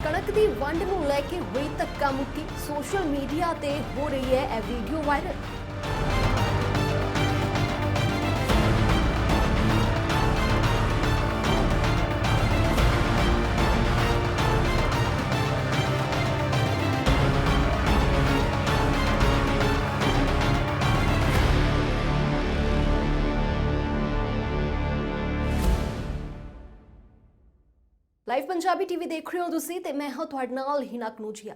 ਕਣਕ ਦੀ ਵੰਡ ਨੂੰ ਲੈ ਕੇ ਹੋਈ ਧੱਕਾ ਮੁੱਕੀ ਸੋਸ਼ਲ ਮੀਡੀਆ ਤੇ ਹੋ ਰਹੀ ਹੈ ਇਹ video viral. Live Punjabi TV ਦੇਖ ਰਹੇ ਹੋ ਤੁਸੀਂ ਤੇ ਮੈਂ ਹਾਂ ਤੁਹਾਡੇ ਨਾਲ ਹਿਨਾ ਕਨੂਜੀਆ।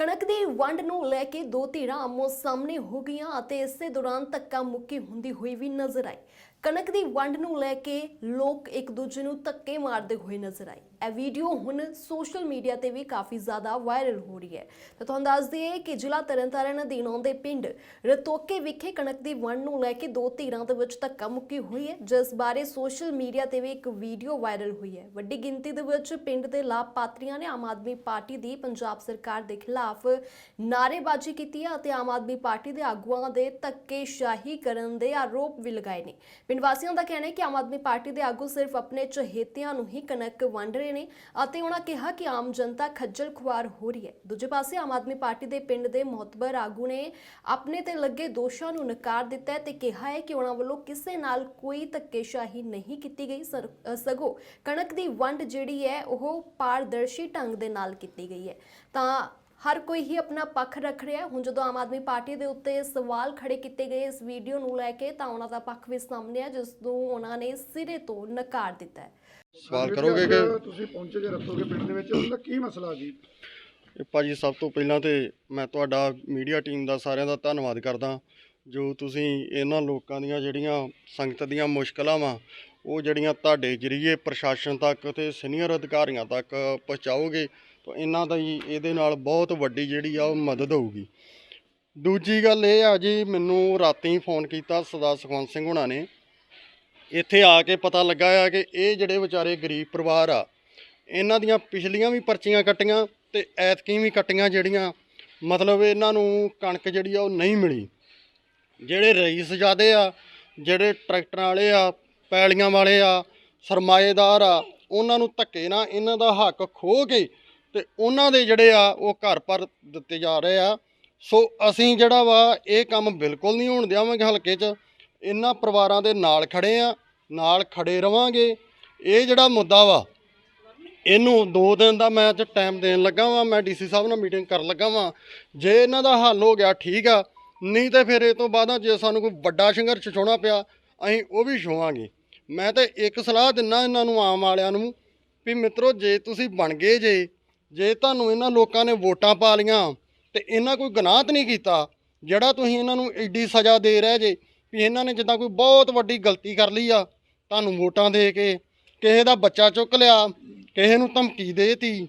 ਕਣਕ ਦੀ ਵੰਡ ਨੂੰ ਲੈ ਕੇ ਦੋ ਧਿਰਾਂ ਆਮੋ ਸਾਹਮਣੇ ਹੋ ਗਈਆਂ ਅਤੇ ਇਸੇ ਦੌਰਾਨ ਧੱਕਾ ਮੁੱਕੀ ਹੁੰਦੀ ਹੋਈ ਵੀ ਨਜ਼ਰ ਆਈ। ਕਣਕ ਦੀ ਵੰਡ ਨੂੰ ਲੈ ਕੇ ਲੋਕ ਇੱਕ ਦੂਜੇ ਨੂੰ ਧੱਕੇ ਮਾਰਦੇ ਹੋਏ ਨਜ਼ਰ ਆਏ। ਇਹ ਵੀਡੀਓ ਹੁਣ ਸੋਸ਼ਲ ਮੀਡੀਆ ਤੇ ਵੀ ਕਾਫੀ ਜ਼ਿਆਦਾ ਵਾਇਰਲ ਹੋ ਰਹੀ ਹੈ। ਤਾਂ ਤੁਹਾਨੂੰ ਦੱਸ ਦਈਏ ਕਿ ਜ਼ਿਲ੍ਹਾ ਤਰਨਤਾਰਨ ਅਧੀਨ ਆਉਂਦੇ ਪਿੰਡ ਰਤੋਕੇ ਵਿਖੇ ਕਣਕ ਦੀ ਵੰਡ ਨੂੰ ਲੈ ਕੇ ਦੋ ਧਿਰਾਂ ਦੇ ਵਿੱਚ ਧੱਕਾ ਮੁੱਕੀ ਹੋਈ ਹੈ, ਜਿਸ ਬਾਰੇ ਸੋਸ਼ਲ ਮੀਡੀਆ ਤੇ ਵੀ ਇੱਕ ਵੀਡੀਓ ਵਾਇਰਲ ਹੋਈ ਹੈ। ਵੱਡੀ ਗਿਣਤੀ ਦੇ ਵਿੱਚ ਪਿੰਡ ਦੇ ਲਾਭਪਾਤਰੀਆਂ ਨੇ ਆਮ ਆਦਮੀ ਪਾਰਟੀ ਦੀ ਪੰਜਾਬ ਸਰਕਾਰ ਦੇ ਖਿਲਾਫ ਨਾਅਰੇਬਾਜ਼ੀ ਕੀਤੀ ਹੈ ਅਤੇ ਆਮ ਆਦਮੀ ਪਾਰਟੀ ਦੇ ਆਗੂਆਂ ਦੇ ਧੱਕੇਸ਼ਾਹੀ ਕਰਨ ਦੇ ਆਰੋਪ ਵੀ ਲਗਾਏ ਨੇ। ਪਿੰਡ ਵਾਸੀਆਂ ਦਾ ਕਹਿਣਾ ਹੈ ਕਿ ਆਮ ਆਦਮੀ ਪਾਰਟੀ ਦੇ ਆਗੂ ਸਿਰਫ ਆਪਣੇ ਚਹੇਤਿਆਂ ਨੂੰ ਹੀ ਕਣਕ ਵੰਡ ਰਹੇ ਨੇ ਅਤੇ ਉਹਨਾਂ ਕਿਹਾ ਕਿ ਆਮ ਜਨਤਾ ਖੱਜਲ ਖੁਆਰ ਹੋ ਰਹੀ ਹੈ। ਦੂਜੇ ਪਾਸੇ ਆਮ ਆਦਮੀ ਪਾਰਟੀ ਦੇ ਪਿੰਡ ਦੇ ਮਹਤਬਰ ਆਗੂ ਨੇ ਆਪਣੇ ਤੇ ਲੱਗੇ ਦੋਸ਼ਾਂ ਨੂੰ ਨਕਾਰ ਦਿੱਤਾ ਹੈ ਤੇ ਕਿਹਾ ਹੈ ਕਿ ਉਹਨਾਂ ਵੱਲੋਂ ਕਿਸੇ ਨਾਲ ਕੋਈ ਧੱਕੇਸ਼ਾਹੀ ਨਹੀਂ ਕੀਤੀ ਗਈ। ਸਰ- ਸਗੋਂ ਕਣਕ ਦੀ ਵੰਡ ਜਿਹੜੀ ਹੈ ਉਹ ਪਾਰਦਰਸ਼ੀ ਢੰਗ ਦੇ ਨਾਲ ਕੀਤੀ ਗਈ ਹੈ। ਤਾਂ ਹਰ ਕੋਈ ਹੀ ਆਪਣਾ ਪੱਖ ਰੱਖ ਰਿਹਾ। ਹੁਣ ਜਦੋਂ ਆਮ ਆਦਮੀ ਪਾਰਟੀ ਦੇ ਉੱਤੇ ਸਵਾਲ ਖੜੇ ਕੀਤੇ ਗਏ ਇਸ ਵੀਡੀਓ ਨੂੰ ਲੈ ਕੇ ਤਾਂ ਉਹਨਾਂ ਦਾ ਪੱਖ ਵੀ ਸਾਹਮਣੇ ਆ ਜਿਸ ਨੂੰ ਉਹਨਾਂ ਨੇ ਸਿਰੇ ਤੋਂ ਨਕਾਰ ਦਿੱਤਾ ਹੈ। ਸਵਾਲ ਕਰੋਗੇ ਕਿ ਤੁਸੀਂ ਪਹੁੰਚੇ ਜੇ ਰੱਖੋਗੇ ਪਿੰਡ ਦੇ ਵਿੱਚ ਉਹਦਾ ਕੀ ਮਸਲਾ ਜੀ? ਇਹ ਭਾਜੀ ਸਭ ਤੋਂ ਪਹਿਲਾਂ ਤੇ ਮੈਂ ਤੁਹਾਡਾ ਮੀਡੀਆ ਟੀਮ ਦਾ ਸਾਰਿਆਂ ਦਾ ਧੰਨਵਾਦ ਕਰਦਾ। ਜੋ ਤੁਸੀਂ ਇਹਨਾਂ ਲੋਕਾਂ ਦੀਆਂ ਜਿਹੜੀਆਂ ਸੰਗਤ ਦੀਆਂ ਮੁਸ਼ਕਲਾਂ ਵਾ ਉਹ ਜਿਹੜੀਆਂ ਤੁਹਾਡੇ ਜਰੀਏ ਪ੍ਰਸ਼ਾਸਨ ਤੱਕ ਤੇ ਸੀਨੀਅਰ ਅਧਿਕਾਰੀਆਂ ਤੱਕ ਪਹੁੰਚਾਓਗੇ ਤਾਂ ਇਹਨਾਂ ਦਾ ਹੀ, ਇਹਦੇ ਨਾਲ ਬਹੁਤ ਵੱਡੀ ਜਿਹੜੀ ਆ ਉਹ ਮਦਦ ਹੋਊਗੀ। ਦੂਜੀ ਗੱਲ ਇਹ ਆ ਜੀ, ਮੈਨੂੰ ਰਾਤੀ ਫੋਨ ਕੀਤਾ ਸਰਦਾਰ ਸੁਖਵੰਤ ਸਿੰਘ ਹੁਣਾਂ ਨੇ। ਇੱਥੇ ਆ ਕੇ ਪਤਾ ਲੱਗਾ ਆ ਕਿ ਇਹ ਜਿਹੜੇ ਵਿਚਾਰੇ ਗਰੀਬ ਪਰਿਵਾਰ ਆ, ਇਹਨਾਂ ਦੀਆਂ ਪਿਛਲੀਆਂ ਵੀ ਪਰਚੀਆਂ ਕੱਟੀਆਂ ਤੇ ਐਤਕੀ ਵੀ ਕੱਟੀਆਂ ਜਿਹੜੀਆਂ, ਮਤਲਬ ਇਹਨਾਂ ਨੂੰ ਕਣਕ ਜਿਹੜੀ ਆ ਉਹ ਨਹੀਂ ਮਿਲੀ। ਜਿਹੜੇ ਰਈਸ ਜਾਦੇ ਆ, ਜਿਹੜੇ ਟਰੈਕਟਰਾਂ ਵਾਲੇ ਆ, ਪੈਲੀਆਂ ਵਾਲੇ ਆ, ਸਰਮਾਏਦਾਰ ਆ, ਉਹਨਾਂ ਨੂੰ ਧੱਕੇ ਨਾਲ ਇਹਨਾਂ ਦਾ ਹੱਕ ਖੋਹ ਕੇ ਤੇ ਉਹਨਾਂ ਦੇ ਜਿਹੜੇ ਆ, ਉਹ ਘਰ ਪਰ ਦਿੱਤੇ ਜਾ ਰਹੇ ਆ। ਸੋ ਅਸੀਂ ਜਿਹੜਾ ਵਾ, ਇਹ ਕੰਮ ਬਿਲਕੁਲ ਨਹੀਂ ਹੋਣ ਦੇਵਾਂਗੇ ਹਲਕੇ 'ਚ। ਇਹਨਾਂ ਪਰਿਵਾਰਾਂ ਦੇ ਨਾਲ ਖੜੇ ਆ, ਨਾਲ ਖੜੇ ਰਵਾਂਗੇ। ਇਹ ਜਿਹੜਾ ਮੁੱਦਾ ਵਾ, ਇਹਨੂੰ 2 ਦਿਨ ਦਾ ਮੈਂ ਅੱਜ ਟਾਈਮ ਦੇਣ ਲੱਗਾ ਵਾਂ, ਮੈਂ ਡੀਸੀ ਸਾਹਿਬ ਨਾਲ ਮੀਟਿੰਗ ਕਰਨ ਲੱਗਾ ਵਾਂ। ਜੇ ਇਹਨਾਂ ਦਾ ਹੱਲ ਹੋ ਗਿਆ, ਠੀਕ ਆ। ਨਹੀਂ ਤੇ ਫਿਰ ਇਹ ਤੋਂ ਬਾਅਦ ਜੇ ਸਾਨੂੰ ਕੋਈ ਵੱਡਾ ਸੰਘਰਸ਼ ਛੋਣਾ ਪਿਆ, ਅਸੀਂ ਉਹ ਵੀ ਛੋਵਾਂਗੇ। ਮੈਂ ਤਾਂ ਇੱਕ ਸਲਾਹ ਦਿੰਨਾ ਇਹਨਾਂ ਨੂੰ, ਆਮ ਵਾਲਿਆਂ ਨੂੰ, ਵੀ ਮਿੱਤਰੋ, ਜੇ ਤੁਸੀਂ ਬਣ ਗਏ ਜੇ ਜੇ ਤੁਹਾਨੂੰ ਇਹਨਾਂ ਲੋਕਾਂ ਨੇ ਵੋਟਾਂ ਪਾ ਲੀਆਂ ਤੇ ਇਹਨਾਂ ਕੋਈ ਗੁਨਾਹ ਤਾਂ ਨਹੀਂ ਕੀਤਾ, ਜਿਹੜਾ ਤੁਸੀਂ ਇਹਨਾਂ ਨੂੰ ਐਡੀ ਸਜ਼ਾ ਦੇ ਰਹੇ ਜੇ ਵੀ ਇਹਨਾਂ ਨੇ ਜਿੱਦਾਂ ਕੋਈ ਬਹੁਤ ਵੱਡੀ ਗਲਤੀ ਕਰ ਲਈ ਆ, ਤੁਹਾਨੂੰ ਵੋਟਾਂ ਦੇ ਕੇ ਕਿਸੇ ਦਾ ਬੱਚਾ ਚੁੱਕ ਲਿਆ, ਕਿਸੇ ਨੂੰ ਧਮਕੀ ਦੇਤੀ,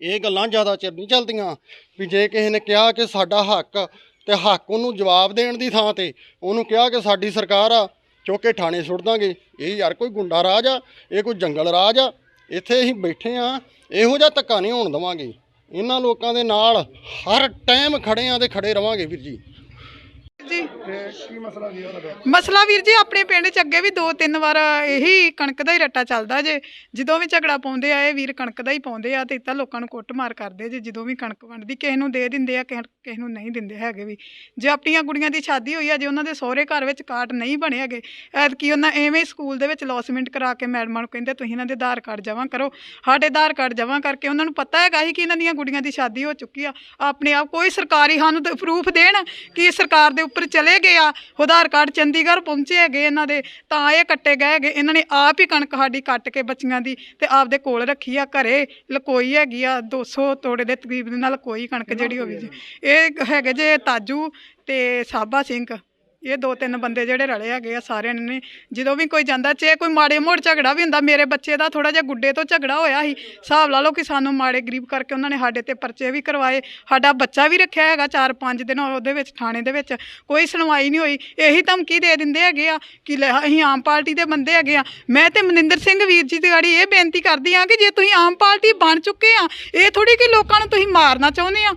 ਇਹ ਗੱਲਾਂ ਜ਼ਿਆਦਾ ਚਿਰ ਨਹੀਂ ਚੱਲਦੀਆਂ। ਵੀ ਜੇ ਕਿਸੇ ਨੇ ਕਿਹਾ ਕਿ ਸਾਡਾ ਹੱਕ ਤੇ ਹੱਕ ਉਹਨੂੰ ਜਵਾਬ ਦੇਣ ਦੀ ਥਾਂ ਤੇ, ਉਹਨੂੰ ਕਿਹਾ ਕਿ ਸਾਡੀ ਸਰਕਾਰ ਆ, ਚੁੱਕ ਕੇ ਥਾਣੇ ਸੁੱਟ ਦਾਂਗੇ। ਇਹ ਯਾਰ ਕੋਈ ਗੁੰਡਾ ਰਾਜ ਆ, ਇਹ ਕੋਈ ਜੰਗਲ ਰਾਜ ਆ, ਇੱਥੇ ਅਸੀਂ ਬੈਠੇ ਆ ਇਹੋ ਜਿਹਾ ਧੱਕਾ ਨਹੀਂ ਹੋਣ ਦਵਾਂਗੇ। ਇਹਨਾਂ ਲੋਕਾਂ ਦੇ ਨਾਲ ਹਰ ਟਾਈਮ ਖੜੇ ਆ ਤੇ ਖੜੇ ਰਵਾਂਗੇ ਵੀਰ ਜੀ। ਜੀ ਕੀ ਮਸਲਾ ਜੀ ਉਹਦਾ ਮਸਲਾ ਵੀਰ ਜੀ, ਆਪਣੇ ਪਿੰਡ ਚ ਅੱਗੇ ਵੀ ਦੋ ਤਿੰਨ ਵਾਰ ਇਹੀ ਕਣਕ ਦਾ ਹੀ ਰੱਟਾ ਚੱਲਦਾ ਜੇ। ਜਦੋਂ ਵੀ ਝਗੜਾ ਪਾਉਂਦੇ ਆ, ਇਹ ਵੀਰ ਕਣਕ ਦਾ ਹੀ ਪਾਉਂਦੇ ਆ ਤੇ ਇੱਦਾਂ ਲੋਕਾਂ ਨੂੰ ਕੁੱਟਮਾਰ ਕਰਦੇ ਜੇ, ਜਦੋਂ ਵੀ ਕਣਕ ਵੰਡਦੀ, ਕਿਸੇ ਨੂੰ ਦੇ ਦਿੰਦੇ ਆ, ਕਿਸੇ ਕਿਸੇ ਨੂੰ ਨਹੀਂ ਦਿੰਦੇ ਹੈਗੇ ਵੀ। ਜੇ ਆਪਣੀਆਂ ਕੁੜੀਆਂ ਦੀ ਸ਼ਾਦੀ ਹੋਈ ਆ, ਜੇ ਉਹਨਾਂ ਦੇ ਸਹੁਰੇ ਘਰ ਵਿੱਚ ਕਾਰਡ ਨਹੀਂ ਬਣੇ ਹੈਗੇ, ਐਤਕੀ ਉਹਨਾਂ ਐਵੇਂ ਹੀ ਸਕੂਲ ਦੇ ਵਿੱਚ ਲੌਸਮੈਂਟ ਕਰਾ ਕੇ ਮੈਡਮਾਂ ਨੂੰ ਕਹਿੰਦੇ, ਤੁਸੀਂ ਇਹਨਾਂ ਦੇ ਆਧਾਰ ਕਾਰਡ ਜਮ੍ਹਾਂ ਕਰੋ। ਸਾਡੇ ਆਧਾਰ ਕਾਰਡ ਜਮ੍ਹਾਂ ਕਰਕੇ ਉਹਨਾਂ ਨੂੰ ਪਤਾ ਹੈਗਾ ਹੀ ਕਿ ਇਹਨਾਂ ਦੀਆਂ ਕੁੜੀਆਂ ਦੀ ਸ਼ਾਦੀ ਹੋ ਚੁੱਕੀ ਆ। ਆਪਣੇ ਆਪ ਕੋਈ ਸਰਕਾਰੀ ਸਾਨੂੰ ਪ੍ਰੂਫ ਦੇਣ ਕਿ ਸਰਕਾਰ ਦੇ ਉੱਪਰ ਚਲੇ ਗਏ ਆ, ਆਧਾਰ ਕਾਰਡ ਚੰਡੀਗੜ੍ਹ ਪਹੁੰਚੇ ਹੈਗੇ ਇਹਨਾਂ ਦੇ, ਤਾਂ ਇਹ ਕੱਟੇ ਗਏ ਹੈਗੇ, ਇਹਨਾਂ ਨੇ ਆਪ ਹੀ ਕਣਕ ਸਾਡੀ ਕੱਟ ਕੇ ਬੱਚੀਆਂ ਦੀ ਤੇ ਆਪਦੇ ਕੋਲ ਰੱਖੀ ਆ ਘਰੇ, ਲਕੋਈ ਹੈਗੀ ਆ 200 ਤੋੜੇ ਦੇ ਤਕਰੀਬਨ ਨਾਲ ਕੋਈ ਕਣਕ ਜਿਹੜੀ ਹੋਵੇ ਜੀ। ਇਹ ਹੈਗੇ ਜੇ ਤਾਜੂ ਤੇ ਸਾਬਾ ਸਿੰਘ। ਇਹ ਦੋ ਤਿੰਨ ਬੰਦੇ ਜਿਹੜੇ ਰਲੇ ਹੈਗੇ ਆ ਸਾਰਿਆਂ ਨੇ। ਜਦੋਂ ਵੀ ਕੋਈ ਜਾਂਦਾ ਚੇ ਕੋਈ ਮਾੜੇ ਮੋੜ ਝਗੜਾ ਵੀ ਹੁੰਦਾ, ਮੇਰੇ ਬੱਚੇ ਦਾ ਥੋੜਾ ਜਿਹਾ ਗੁੱਡੇ ਤੋਂ ਝਗੜਾ ਹੋਇਆ ਸੀ, ਹਿਸਾਬ ਲਾ ਲਓ ਕਿ ਸਾਨੂੰ ਮਾੜੇ ਗਰੀਬ ਕਰਕੇ ਉਹਨਾਂ ਨੇ ਸਾਡੇ ਤੇ ਪਰਚੇ ਵੀ ਕਰਵਾਏ, ਸਾਡਾ ਬੱਚਾ ਵੀ ਰੱਖਿਆ ਹੈਗਾ 4-5 ਦਿਨ ਉਹਦੇ ਵਿੱਚ, ਥਾਣੇ ਦੇ ਵਿੱਚ, ਕੋਈ ਸੁਣਵਾਈ ਨਹੀਂ ਹੋਈ। ਇਹੀ ਧਮਕੀ ਦੇ ਦਿੰਦੇ ਹੈਗੇ ਆ ਕਿ ਲੈ ਅਸੀਂ ਆਮ ਪਾਰਟੀ ਦੇ ਬੰਦੇ ਹੈਗੇ ਆ। ਮੈਂ ਤੇ ਮਨਿੰਦਰ ਸਿੰਘ ਵੀਰ ਜੀ ਦੀ ਗਾੜੀ ਇਹ ਬੇਨਤੀ ਕਰਦੀ ਆ ਕਿ ਜੇ ਤੁਸੀਂ ਆਮ ਪਾਰਟੀ ਬਣ ਚੁੱਕੇ ਆ, ਇਹ ਥੋੜੀ ਕਿ ਲੋਕਾਂ ਨੂੰ ਤੁਸੀਂ ਮਾਰਨਾ ਚਾਹੁੰਦੇ ਆ?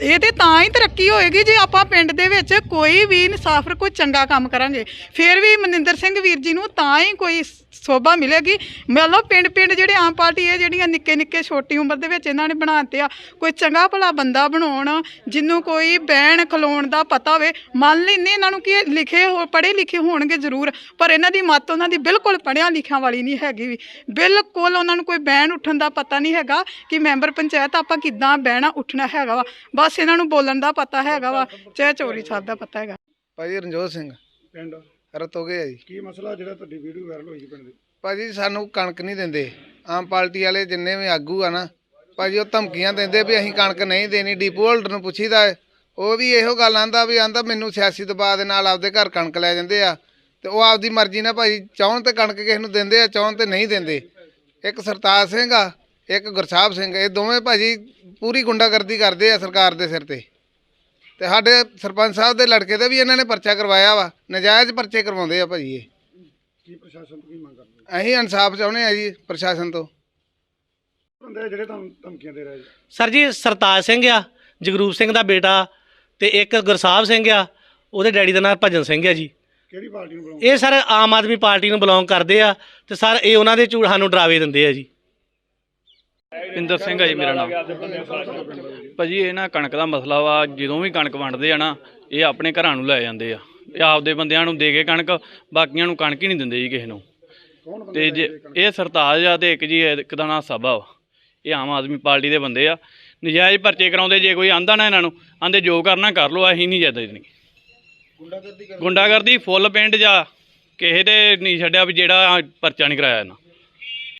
ਇਹ ਤੇ ਤਾਂ ਹੀ ਤਰੱਕੀ ਹੋਏਗੀ ਜੇ ਆਪਾਂ ਪਿੰਡ ਦੇ ਵਿੱਚ ਕੋਈ ਵੀ ਇਨਸਾਫਰ, ਕੋਈ ਚੰਗਾ ਕੰਮ ਕਰਾਂਗੇ। ਫਿਰ ਵੀ ਮਨਿੰਦਰ ਸਿੰਘ ਵੀਰ ਜੀ ਨੂੰ ਤਾਂ ਹੀ ਕੋਈ ਸੋਭਾ ਮਿਲੇਗੀ। ਮਤਲਬ ਪਿੰਡ ਪਿੰਡ ਜਿਹੜੇ ਆਮ ਪਾਰਟੀ ਇਹ ਜਿਹੜੀਆਂ ਨਿੱਕੇ ਨਿੱਕੇ ਛੋਟੀ ਉਮਰ ਦੇ ਵਿੱਚ ਇਹਨਾਂ ਨੇ ਬਣਾਤੇ ਆ, ਕੋਈ ਚੰਗਾ ਭਲਾ ਬੰਦਾ ਬਣਾਉਣ ਜਿਹਨੂੰ ਕੋਈ ਬਹਿਣ ਖਲੋਣ ਦਾ ਪਤਾ ਹੋਵੇ, ਮੰਨ ਲੈਂਦੇ ਇਹਨਾਂ ਨੂੰ ਕਿ ਲਿਖੇ ਹੋ, ਪੜ੍ਹੇ ਲਿਖੇ ਹੋਣਗੇ ਜ਼ਰੂਰ, ਪਰ ਇਹਨਾਂ ਦੀ ਮੱਤ ਉਹਨਾਂ ਦੀ ਬਿਲਕੁਲ ਪੜ੍ਹਿਆਂ ਲਿਖਿਆਂ ਵਾਲੀ ਨਹੀਂ ਹੈਗੀ ਵੀ। ਬਿਲਕੁਲ ਉਹਨਾਂ ਨੂੰ ਕੋਈ ਬਹਿਣ ਉੱਠਣ ਦਾ ਪਤਾ ਨਹੀਂ ਹੈਗਾ ਕਿ ਮੈਂਬਰ ਪੰਚਾਇਤ ਆਪਾਂ ਕਿੱਦਾਂ ਬਹਿਣਾ ਉੱਠਣਾ ਹੈਗਾ ਵਾ। ਬਸ ਇਹਨਾਂ ਨੂੰ ਬੋਲਣ ਦਾ ਪਤਾ ਹੈਗਾ ਵਾ ਚਾਹੇ ਚੋਰੀ ਸਾਹਿਬ ਦਾ ਪਤਾ ਹੈਗਾ। ਭਾਜੀ ਰਣਜੋਤ ਸਿੰਘ। ਪਿੰਡ। ਰਤੋਗੇ ਆ ਜੀ। ਕੀ ਮਸਲਾ ਜਿਹੜਾ ਤੁਹਾਡੀ ਵੀਡੀਓ ਵਾਇਰਲ ਹੋਈ ਸੀ ਪਿੰਡ ਦੇ? ਭਾਜੀ ਸਾਨੂੰ ਕਣਕ ਨਹੀਂ ਦਿੰਦੇ। ਆਮ ਪਾਰਟੀ ਵਾਲੇ ਜਿੰਨੇ ਵੀ ਆਗੂ ਆ ਨਾ ਭਾਜੀ ਉਹ ਧਮਕੀਆਂ ਦਿੰਦੇ ਵੀ ਅਸੀਂ ਕਣਕ ਨਹੀਂ ਦੇਣੀ। ਡੀਪੂ ਹੋਲਡਰ ਨੂੰ ਪੁੱਛੀਦਾ। ਉਹ ਵੀ ਇਹੋ ਗੱਲ ਆਂਦਾ ਵੀ ਆਂਦਾ ਮੈਨੂੰ ਸਿਆਸੀ ਦਬਾਅ ਦੇ ਨਾਲ ਆਪਦੇ ਘਰ ਕਣਕ ਲੈ ਜਾਂਦੇ ਆ। ਤੇ ਉਹ ਆਪਦੀ ਮਰਜ਼ੀ ਨਾਲ ਭਾਜੀ ਚਾਹਣ ਤੇ ਕਣਕ ਕਿਸੇ ਨੂੰ ਦਿੰਦੇ ਆ ਚਾਹਣ ਤੇ ਨਹੀਂ ਦਿੰਦੇ। ਇੱਕ ਸਰਤਾਜ ਸਿੰਘ ਆ ਇੱਕ ਗੁਰਸਾਹਿਬ ਸਿੰਘ ਇਹ ਦੋਵੇਂ ਭਾਜੀ ਪੂਰੀ ਗੁੰਡਾਗਰਦੀ ਕਰਦੇ ਆ ਸਰਕਾਰ ਦੇ ਸਿਰ ਤੇ। ਤੇ ਸਾਡੇ ਸਰਪੰਚ ਸਾਹਿਬ ਦੇ ਲੜਕੇ ਦਾ ਵੀ ਇਹਨਾਂ ਨੇ ਪਰਚਾ ਕਰਵਾਇਆ ਵਾ ਨਜਾਇਜ਼ ਪਰਚੇ ਕਰਵਾਉਂਦੇ ਆ ਭਾਜੀ ਇਹ। ਕੀ ਪ੍ਰਸ਼ਾਸਨ ਤੋਂ ਕੀ ਮੰਗ ਕਰਦੇ ਅਸੀਂ ਇਨਸਾਫ ਚਾਹੁੰਦੇ ਆ ਜੀ ਪ੍ਰਸ਼ਾਸਨ ਤੋਂ। ਬੰਦੇ ਜਿਹੜੇ ਤੁਹਾਨੂੰ ਧਮਕੀਆਂ ਦੇ ਰਹੇ ਜੀ। ਸਰ ਜੀ ਸਰਤਾਜ ਸਿੰਘ ਆ ਜਗਰੂਪ ਸਿੰਘ ਦਾ ਬੇਟਾ ਤੇ ਇੱਕ ਗੁਰਸਾਹਿਬ ਸਿੰਘ ਆ ਉਹਦੇ ਡੈਡੀ ਦਾ ਨਾਮ ਭਜਨ ਸਿੰਘ ਆ ਜੀ। ਕਿਹੜੀ ਪਾਰਟੀ ਨੂੰ ਬੁਲਾਉਂਦੇ ਇਹ ਸਰ ਆਮ ਆਦਮੀ ਪਾਰਟੀ ਨੂੰ ਬਿਲੋਂਗ ਕਰਦੇ ਆ ਤੇ ਸਰ ਇਹ ਉਹਨਾਂ ਦੇ ਝੂਠ ਸਾਨੂੰ ਡਰਾਵੇ ਦਿੰਦੇ ਆ ਜੀ। ਪਿੰਦਰ ਸਿੰਘ ਆ ਜੀ ਮੇਰਾ ਨਾਮ। ਭਾਜੀ, ਇਹ ਨਾ ਕਣਕ ਦਾ ਮਸਲਾ ਵਾ, ਜਦੋਂ ਵੀ ਕਣਕ ਵੰਡਦੇ ਆ ਨਾ, ਇਹ ਆਪਣੇ ਘਰਾਂ ਨੂੰ ਲੈ ਜਾਂਦੇ ਆ। ਇਹ ਆਪਦੇ ਬੰਦਿਆਂ ਨੂੰ ਦੇ ਕੇ ਕਣਕ, ਬਾਕੀਆਂ ਨੂੰ ਕਣਕ ਹੀ ਨਹੀਂ ਦਿੰਦੇ ਜੀ ਕਿਸੇ ਨੂੰ। ਕੌਣ ਤੇ ਜੇ ਇਹ ਸਰਤਾਜ ਆ ਤੇ ਇੱਕ ਜੀ, ਇੱਕ ਦਾ ਨਾਂ ਸਭਾ ਵਾ। ਇਹ ਆਮ ਆਦਮੀ ਪਾਰਟੀ ਦੇ ਬੰਦੇ ਆ। ਨਜਾਇਜ਼ ਪਰਚੇ ਕਰਾਉਂਦੇ, ਜੇ ਕੋਈ ਆਂਦਾ ਨਾ ਇਹਨਾਂ ਨੂੰ, ਆਂਦੇ ਜੋ ਕਰਨਾ ਕਰ ਲਓ, ਅਸੀਂ ਨਹੀਂ ਜ਼ਿਆਦਾ ਦੇਣੀ ਗੁੰਡਾਗਰਦੀ ਫੁੱਲ ਪਿੰਡ ਜਾ, ਕਿਸੇ ਦੇ ਨਹੀਂ ਛੱਡਿਆ ਵੀ ਜਿਹੜਾ ਪਰਚਾ ਨਹੀਂ ਕਰਾਇਆ ਇਹਨਾਂ।